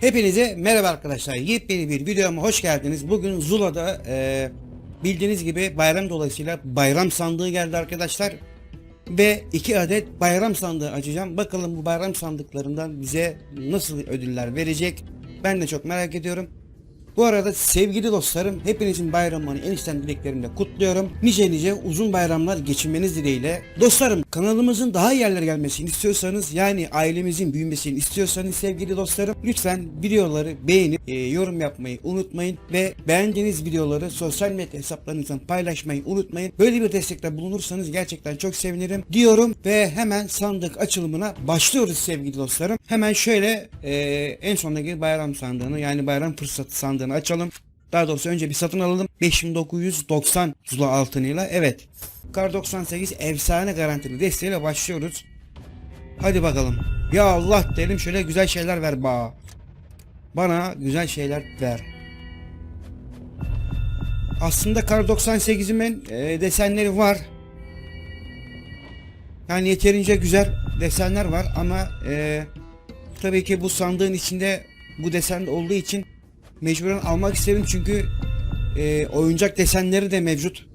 Hepinize merhaba arkadaşlar. Yepyeni bir videoma hoş geldiniz. Bugün Zula'da e, bildiğiniz gibi bayram dolayısıyla bayram sandığı geldi arkadaşlar. Ve iki adet bayram sandığı açacağım. Bakalım bu bayram sandıklarından bize nasıl ödüller verecek. Ben de çok merak ediyorum. Bu arada sevgili dostlarım hepinizin bayramını en içten dileklerimle kutluyorum. Nice nice uzun bayramlar geçirmeniz dileğiyle. Dostlarım kanalımızın daha iyi yerlere gelmesini istiyorsanız yani ailemizin büyümesini istiyorsanız sevgili dostlarım lütfen videoları beğenip e, yorum yapmayı unutmayın ve beğendiğiniz videoları sosyal medya hesaplarınızdan paylaşmayı unutmayın. Böyle bir destekte bulunursanız gerçekten çok sevinirim diyorum ve hemen sandık açılımına başlıyoruz sevgili dostlarım. Hemen şöyle e, en sondaki bayram sandığını yani bayram fırsatı sandığını açalım. Daha doğrusu önce bir satın alalım. 5990 Zula altınıyla. Evet. Kar 98 efsane garantili desteğiyle başlıyoruz. Hadi bakalım. Ya Allah dedim şöyle güzel şeyler ver ba. Bana güzel şeyler ver. Aslında Kar 98'imin e, desenleri var. Yani yeterince güzel desenler var ama e, tabii ki bu sandığın içinde bu desen olduğu için mecburen almak istedim çünkü e, oyuncak desenleri de mevcut.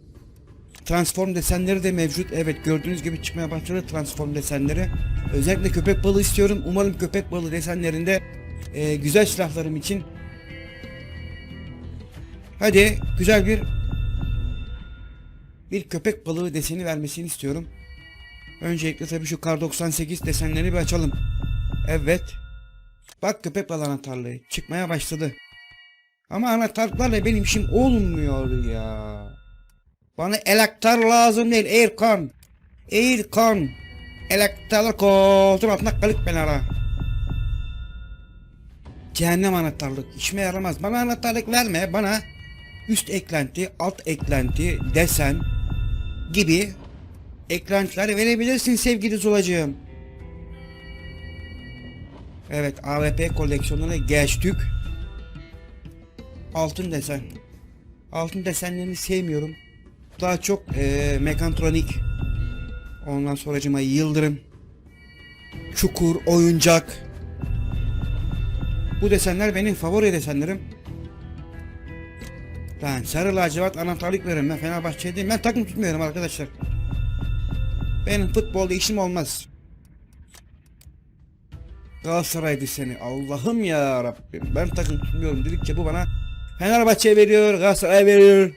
Transform desenleri de mevcut. Evet gördüğünüz gibi çıkmaya başladı transform desenleri. Özellikle köpek balığı istiyorum. Umarım köpek balığı desenlerinde e, güzel silahlarım için. Hadi güzel bir bir köpek balığı deseni vermesini istiyorum. Öncelikle tabii şu kar 98 desenlerini bir açalım. Evet. Bak köpek balığı anahtarlığı çıkmaya başladı. Ama anahtarlarla benim işim olmuyor ya. Bana elektar lazım değil Erkan. Erkan. Elektarlar koltuğun altında kalıp ben ara. Cehennem anahtarlık işime yaramaz. Bana anahtarlık verme. Bana üst eklenti, alt eklenti, desen gibi eklentiler verebilirsin sevgili Zulacığım. Evet AVP koleksiyonuna geçtik. Altın desen. Altın desenlerini sevmiyorum. Daha çok eee mekantronik. Ondan sonracıma yıldırım. Çukur, oyuncak. Bu desenler benim favori desenlerim. Ben sarı lacivert anahtarlık veririm. Ben Fenerbahçe değilim. Ben takım tutmuyorum arkadaşlar. Benim futbolda işim olmaz. Galatasaray'dı seni. Allah'ım ya Rabbim. Ben takım tutmuyorum dedikçe bu bana Fenerbahçe veriyor, Galatasaray veriyor.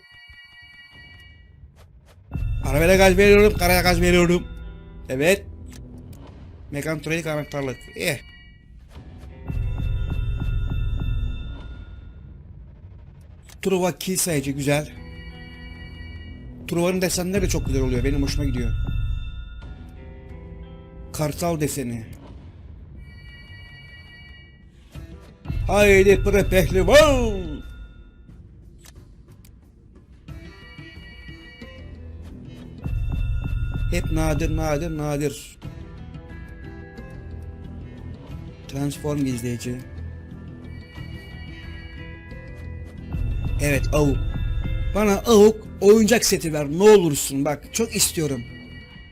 Arabaya gaz veriyorum, karaya gaz veriyorum. Evet. Mekantronik anahtarlık. Eh. Truva kill sayıcı güzel. Truva'nın desenleri de çok güzel oluyor. Benim hoşuma gidiyor. Kartal deseni. Haydi pre pehlivan. Hep nadir nadir nadir. Transform izleyici. Evet avuk. Bana avuk oyuncak seti ver ne olursun bak çok istiyorum.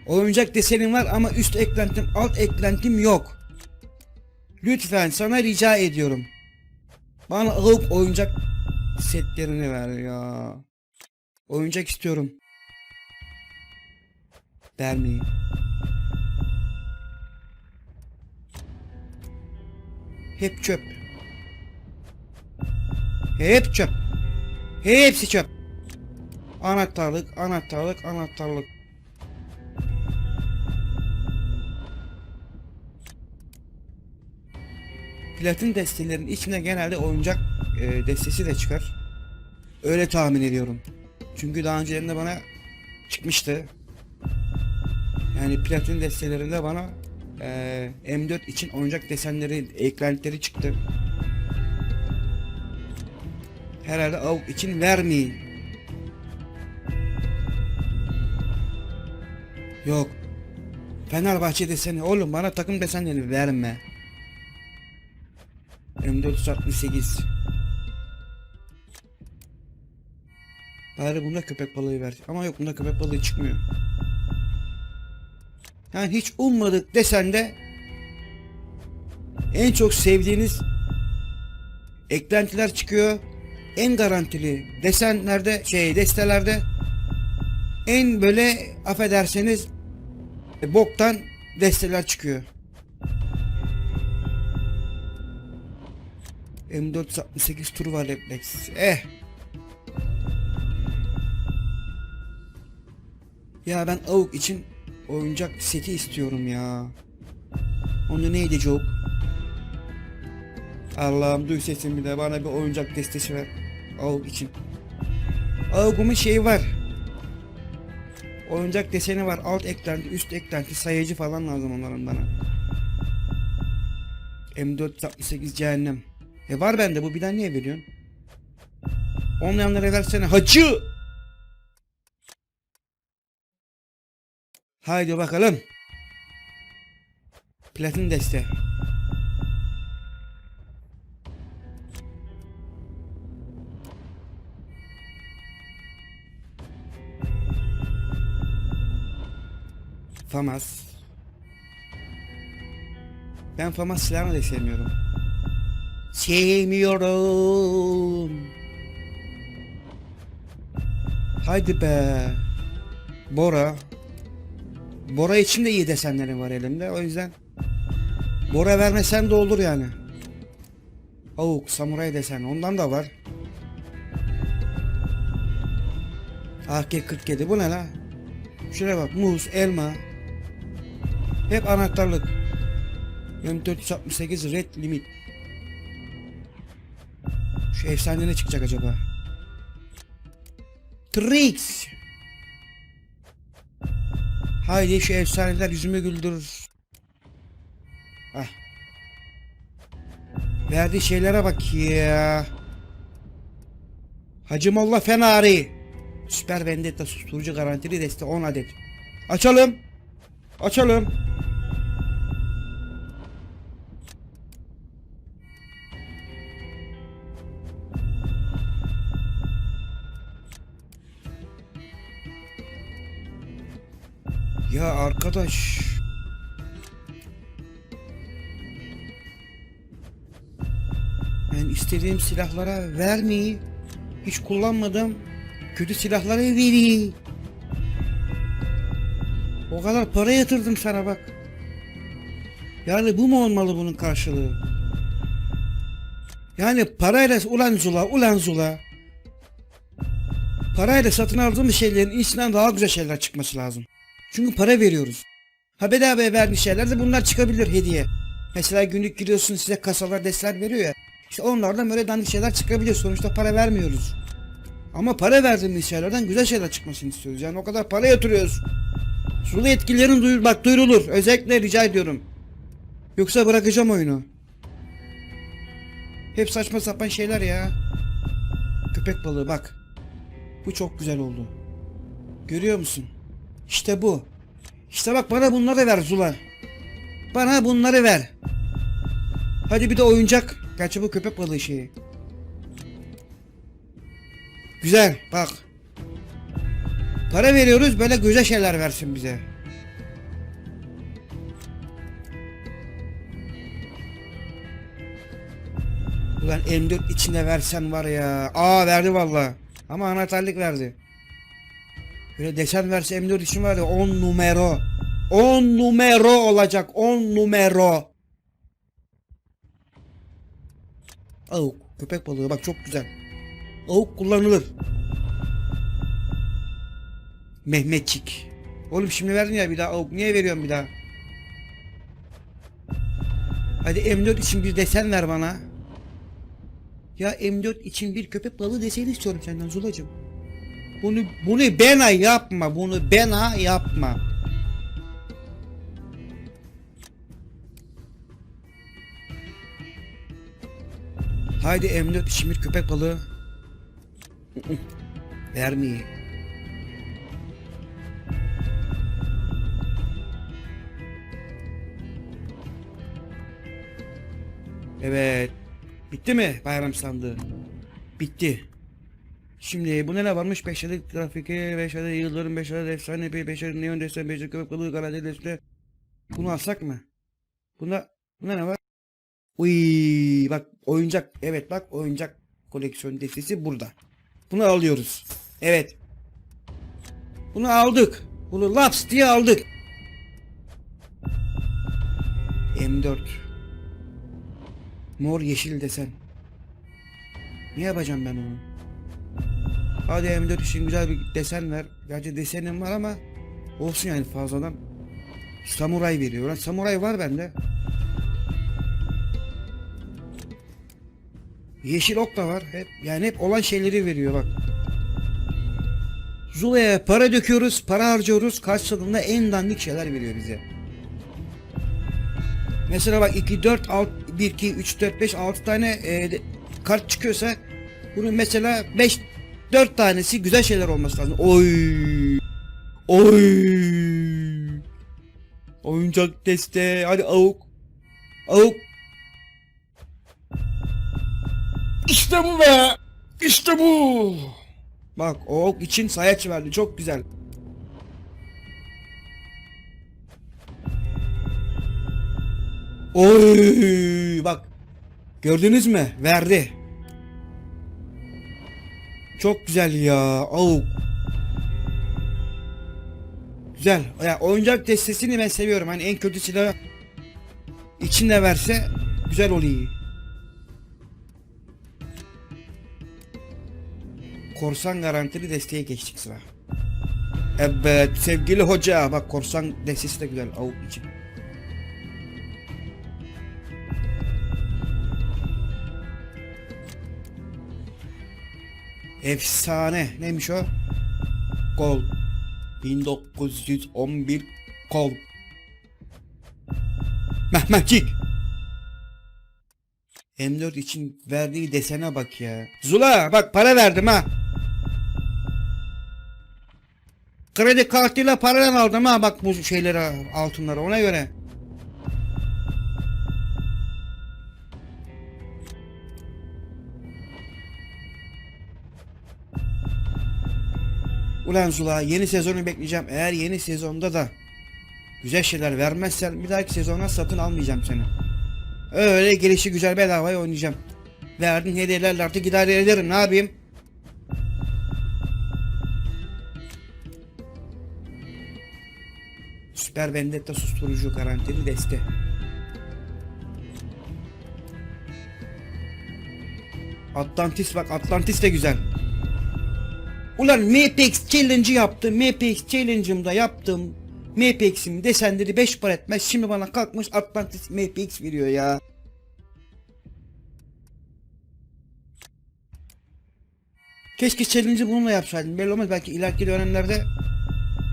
Oyuncak desenim var ama üst eklentim alt eklentim yok. Lütfen sana rica ediyorum. Bana avuk oyuncak setlerini ver ya. Oyuncak istiyorum. Vermeyin. Hep çöp. Hep çöp. Hepsi çöp. Anahtarlık, anahtarlık, anahtarlık. Platin destelerin içine genelde oyuncak e, destesi de çıkar. Öyle tahmin ediyorum. Çünkü daha öncelerinde bana çıkmıştı. Yani platin destelerinde bana e, M4 için oyuncak desenleri, eklentileri çıktı. Herhalde avuk için vermeyin. Yok. Fenerbahçe deseni oğlum bana takım desenlerini verme. M468 Bari bunda köpek balığı ver. Ama yok bunda köpek balığı çıkmıyor. Yani hiç ummadık desen de en çok sevdiğiniz eklentiler çıkıyor. En garantili desenlerde şey destelerde en böyle affederseniz boktan desteler çıkıyor. M468 Turbo Reflex. Eh. Ya ben avuk için oyuncak seti istiyorum ya. Onu neydi Joke? Allah'ım duy sesimi de bana bir oyuncak destesi ver. Avuk için. Avukumun şeyi var. Oyuncak deseni var. Alt eklenti, üst eklenti, sayıcı falan lazım onların bana. M468 cehennem. E var bende bu bir daha niye veriyorsun? Olmayanlara versene hacı. Haydi bakalım. Platin deste. Famas. Ben Famas silahını da sevmiyorum. Sevmiyorum. Haydi be. Bora. Bora için de iyi desenleri var elimde. O yüzden Bora vermesen de olur yani. Avuk, samuray desen ondan da var. AK-47 bu ne la? Şuraya bak muz, elma. Hep anahtarlık. M468 Red Limit. Şu efsane ne çıkacak acaba? Trix. Haydi şu efsaneler yüzümü güldürür. Ah. Verdiği şeylere bak ya. Hacı Molla Fenari. Süper Vendetta susturucu garantili deste 10 adet. Açalım. Açalım. Ya arkadaş. Ben istediğim silahlara vermeyi hiç kullanmadım. Kötü silahlara veriyor. O kadar para yatırdım sana bak. Yani bu mu olmalı bunun karşılığı? Yani parayla ulan zula ulan zula. Parayla satın aldığımız şeylerin içinden daha güzel şeyler çıkması lazım. Çünkü para veriyoruz. Ha bedavaya vermiş şeyler de bunlar çıkabilir hediye. Mesela günlük giriyorsun size kasalar destek veriyor ya. İşte onlardan böyle dandik şeyler çıkabilir. Sonuçta para vermiyoruz. Ama para verdiğimiz şeylerden güzel şeyler çıkmasını istiyoruz. Yani o kadar para yatırıyoruz. Sulu etkilerin duyur bak duyurulur. Özellikle rica ediyorum. Yoksa bırakacağım oyunu. Hep saçma sapan şeyler ya. Köpek balığı bak. Bu çok güzel oldu. Görüyor musun? İşte bu. İşte bak bana bunları ver Zula. Bana bunları ver. Hadi bir de oyuncak. Gerçi bu köpek balığı şeyi. Güzel bak. Para veriyoruz böyle güzel şeyler versin bize. Ulan M4 içinde versen var ya. Aa verdi valla. Ama anahtarlık verdi. Böyle desen verse M4 için var ya 10 numero. 10 numero olacak 10 numero. Avuk köpek balığı bak çok güzel. Avuk kullanılır. Mehmetçik. Oğlum şimdi verdin ya bir daha avuk. Niye veriyorsun bir daha? Hadi M4 için bir desen ver bana. Ya M4 için bir köpek balığı deseni istiyorum senden Zulacığım. Bunu bunu bana yapma. Bunu bana yapma. Haydi M4 için bir köpek balığı. Vermeyi. Evet. Bitti mi bayram sandığı? Bitti. Şimdi bu ne varmış? 5 adet grafik, 5 adet yıldırım, 5 adet efsane, 5 adet neon desen, 5 adet köpek balığı, karadeniz desen. Bunu alsak mı? Bunda, bunda ne var? Uy bak oyuncak evet bak oyuncak koleksiyon destesi burada. Bunu alıyoruz. Evet. Bunu aldık. Bunu laps diye aldık. M4. Mor yeşil desen. Ne yapacağım ben onu? Hadi M4 için güzel bir desen ver. Gerçi desenim var ama olsun yani fazladan. Samuray veriyor. Samuray var bende. Yeşil ok da var. Hep yani hep olan şeyleri veriyor bak. Zula'ya para döküyoruz, para harcıyoruz. Karşılığında en dandik şeyler veriyor bize. Mesela bak 2 4 6 1 2 3 4 5 6 tane e, kart çıkıyorsa bunun mesela 5 4 tanesi güzel şeyler olması lazım. Oy! Oy! Oyuncak deste. Hadi avuk. Avuk. İşte bu be. İşte bu. Bak o ok için sayaç verdi. Çok güzel. Oy bak. Gördünüz mü? Verdi. Çok güzel ya. Avuk. Güzel. Ya oyuncak destesini ben seviyorum. Hani en kötü silah içinde verse güzel oluyor. Korsan garantili desteğe geçtik sıra. Evet sevgili hoca bak korsan destesi de güzel avuk için. Efsane neymiş o? Gol 1911 kol Mehmetçik M4 için verdiği desene bak ya. Zula bak para verdim ha. Kredi kartıyla paradan aldım ha bak bu şeyleri altınları ona göre. Ulan Zula yeni sezonu bekleyeceğim. Eğer yeni sezonda da güzel şeyler vermezsen bir dahaki sezona satın almayacağım seni. Öyle gelişi güzel bedavaya oynayacağım. Verdiğin hediyelerle artık idare ederim ne yapayım? Süper Vendetta susturucu garantili deste. Atlantis bak Atlantis de güzel. Ulan Mapex Challenge'ı yaptım. Mapex Challenge'ımda yaptım. Mapex'im desenleri 5 para etmez. Şimdi bana kalkmış Atlantis Mapex veriyor ya. Keşke challenge'ı bununla yapsaydım. Belli olmaz belki ileriki dönemlerde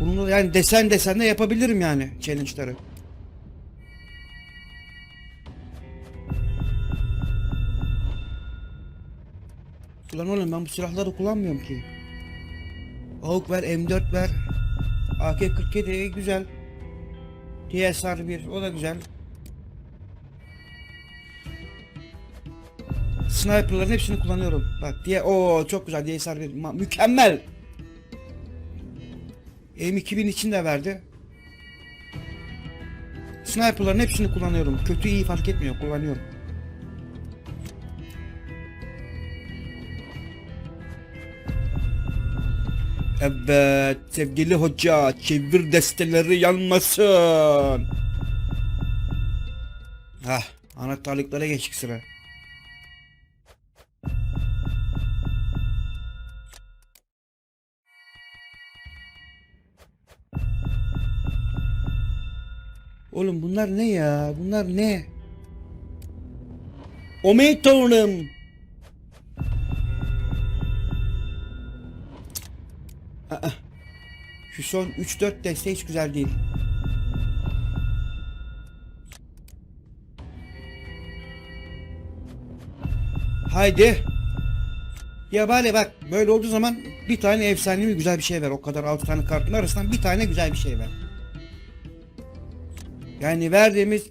bununla yani desen desen de yapabilirim yani challenge'ları. Ulan oğlum ben bu silahları kullanmıyorum ki. AUK ver, M4 ver. AK-47 güzel. TSR 1 o da güzel. Sniper'ların hepsini kullanıyorum. Bak diye o çok güzel DSR 1 Ma- mükemmel. M2000 için de verdi. Sniper'ların hepsini kullanıyorum. Kötü iyi fark etmiyor kullanıyorum. Evet sevgili hoca çevir desteleri yanmasın. Hah anahtarlıklara geçtik sıra. Oğlum bunlar ne ya? Bunlar ne? Omey Şu son 3-4 deste hiç güzel değil. Haydi. Ya bari bak böyle olduğu zaman bir tane efsanevi güzel bir şey ver. O kadar 6 tane kartın arasından bir tane güzel bir şey ver. Yani verdiğimiz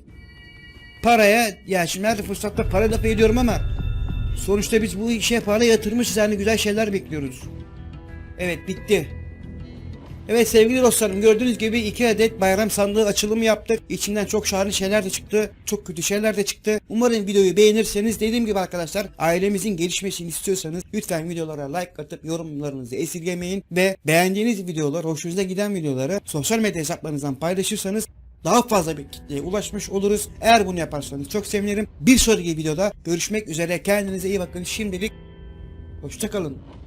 paraya ya şimdi her fırsatta para lafı ediyorum ama sonuçta biz bu işe para yatırmışız yani güzel şeyler bekliyoruz. Evet bitti. Evet sevgili dostlarım gördüğünüz gibi iki adet bayram sandığı açılımı yaptık. İçinden çok şahane şeyler de çıktı. Çok kötü şeyler de çıktı. Umarım videoyu beğenirseniz dediğim gibi arkadaşlar ailemizin gelişmesini istiyorsanız lütfen videolara like atıp yorumlarınızı esirgemeyin ve beğendiğiniz videolar, hoşunuza giden videoları sosyal medya hesaplarınızdan paylaşırsanız daha fazla bir kitleye ulaşmış oluruz. Eğer bunu yaparsanız çok sevinirim. Bir sonraki videoda görüşmek üzere. Kendinize iyi bakın. Şimdilik hoşçakalın.